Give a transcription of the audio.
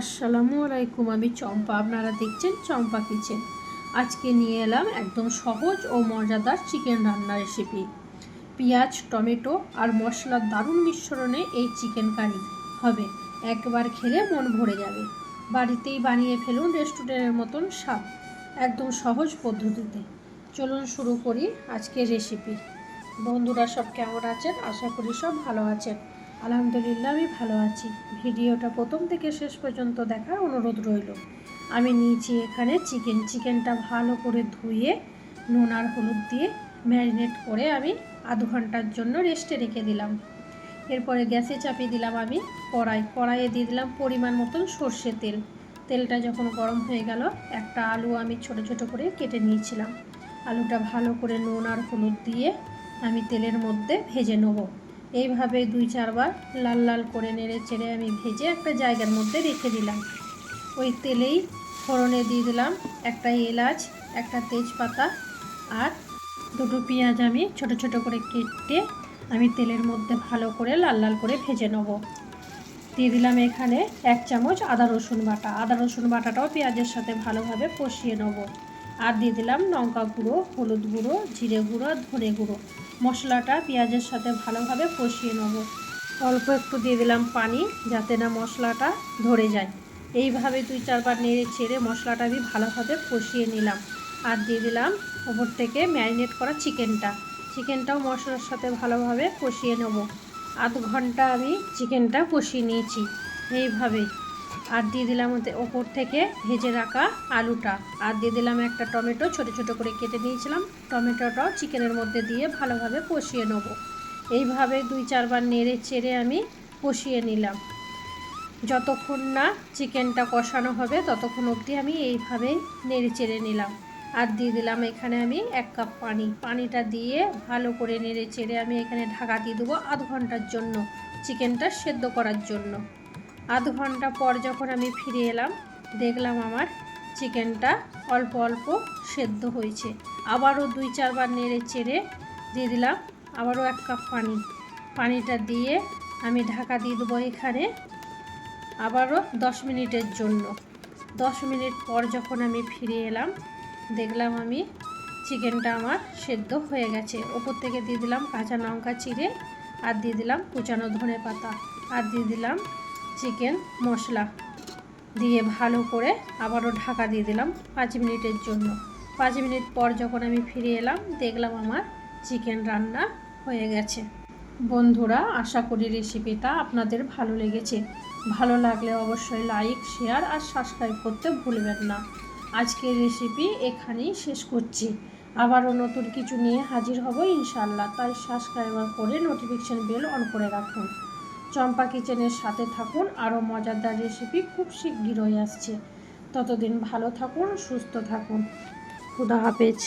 আসসালামু আলাইকুম, আমি চম্পা। আপনারা দেখছেন চম্পা কিচেন। আজকে নিয়ে এলাম একদম সহজ ও মজাদার চিকেন রান্নার রেসিপি। পেঁয়াজ, টমেটো আর মশলার দারুণ মিশ্রণে এই চিকেন কারি হবে। একবার খেলে মন ভরে যাবে। বাড়িতেই বানিয়ে ফেলুন রেস্টুরেন্টের মতন স্বাদ। একদম সহজ পদ্ধতিতে। চলুন শুরু করি আজকের রেসিপি। বন্ধুরা সব কেমন আছেন? আশা করি সব ভালো আছেন। আলহামদুলিল্লাহ, আমি ভালো আছি। ভিডিওটা প্রথম থেকে শেষ পর্যন্ত দেখার অনুরোধ রইল। আমি নিয়েছি এখানে চিকেন। চিকেনটা ভালো করে ধুয়ে, নুন আর হলুদ দিয়ে ম্যারিনেট করে আমি আধ ঘণ্টার জন্য রেস্টে রেখে দিলাম। এরপরে গ্যাসে চাপিয়ে দিলাম আমি কড়াই। কড়াইয়ে দিয়ে দিলাম পরিমাণ মতন সর্ষে তেল। তেলটা যখন গরম হয়ে গেল, একটা আলু আমি ছোট ছোট করে কেটে নিয়েছিলাম। আলুটা ভালো করে নুন আর হলুদ দিয়ে আমি তেলের মধ্যে ভেজে নেব। এইভাবে দুই চারবার লাল লাল করে নেড়ে চেড়ে আমি ভেজে একটা জায়গার মধ্যে রেখে দিলাম। ওই তেলেই ফোড়নে দিয়ে দিলাম একটা এলাচ, একটা তেজপাতা আর দুটো পেঁয়াজ আমি ছোট ছোট করে কেটে আমি তেলের মধ্যে ভালো করে লাল লাল করে ভেজে নেব। দিয়ে দিলাম এখানে এক চামচ আদা রসুন বাটা। আদা রসুন বাটাটাও পেঁয়াজের সাথে ভালোভাবে কষিয়ে নেব। আর দিয়ে দিলাম লঙ্কা গুঁড়ো, হলুদ গুঁড়ো, জিরে গুঁড়ো, ধনে গুঁড়ো। মশলাটা পেঁয়াজের সাথে ভালোভাবে কষিয়ে নেব। অল্প একটু দিয়ে দিলাম পানি যাতে না মশলাটা ধরে যায়। এইভাবে দুই চারবার নেড়ে ছেড়ে মশলাটা আমি ভালোভাবে কষিয়ে নিলাম। আর দিয়ে দিলাম ওপর থেকে ম্যারিনেট করা চিকেনটা। চিকেনটাও মশলার সাথে ভালোভাবে কষিয়ে নেব। আধ ঘণ্টা আমি চিকেনটা কষিয়ে নিয়েছি। এইভাবেই। আর দিয়ে দিলাম ওতে ওপর থেকে ভেজে রাখা আলুটা। আর দিয়ে দিলাম একটা টমেটো, ছোট ছোট করে কেটে নিয়েছিলাম। টমেটোটাও চিকেনের মধ্যে দিয়ে ভালোভাবে কষিয়ে নেব। এইভাবে দুই চারবার নেড়ে চেড়ে আমি কষিয়ে নিলাম। যতক্ষণ না চিকেনটা কষানো হবে, ততক্ষণ অবধি আমি এইভাবেই নেড়ে চেড়ে নিলাম। আর দিয়ে দিলাম এখানে আমি এক কাপ পানি। পানিটা দিয়ে ভালো করে নেড়ে চেড়ে আমি এখানে ঢাকা দিয়ে দেবো আধ ঘণ্টার জন্য, চিকেনটা সেদ্ধ করার জন্য। আধ ঘণ্টা পর যখন আমি ফিরে এলাম, দেখলাম আমার চিকেনটা অল্প অল্প সেদ্ধ হয়েছে। আবারও দুই চারবার নেড়ে চেড়ে দিয়ে দিলাম। আবারও এক কাপ পানি, পানিটা দিয়ে আমি ঢাকা দিয়ে দেবো এখানে আবারও দশ মিনিটের জন্য। দশ মিনিট পর যখন আমি ফিরে এলাম, দেখলাম আমি চিকেনটা আমার সেদ্ধ হয়ে গেছে। ওপর থেকে দিয়ে দিলাম কাঁচা লঙ্কা চিড়ে আর দিয়ে দিলাম কুচানো ধনে পাতা। আর দিয়ে দিলাম চিকেন মশলা দিয়ে ভালো করে আবারও ঢাকা দিয়ে দিলাম পাঁচ মিনিটের জন্য। পাঁচ মিনিট পর যখন আমি ফিরে এলাম, দেখলাম আমার চিকেন রান্না হয়ে গেছে। বন্ধুরা, আশা করি রেসিপিটা আপনাদের ভালো লেগেছে। ভালো লাগলে অবশ্যই লাইক শেয়ার আর সাবস্ক্রাইব করতে ভুলবেন না। আজকের রেসিপি এখানেই শেষ করছি। আবারও নতুন কিছু নিয়ে হাজির হব ইনশাল্লাহ তাই সাবস্ক্রাইবার করে নোটিফিকেশান বেল অন করে রাখুন। চম্পা কিচেনের সাথে থাকুন, আরও মজাদার রেসিপি খুব শিগগিরই আসছে। ততদিন ভালো থাকুন, সুস্থ থাকুন। খুদা হাফেজ।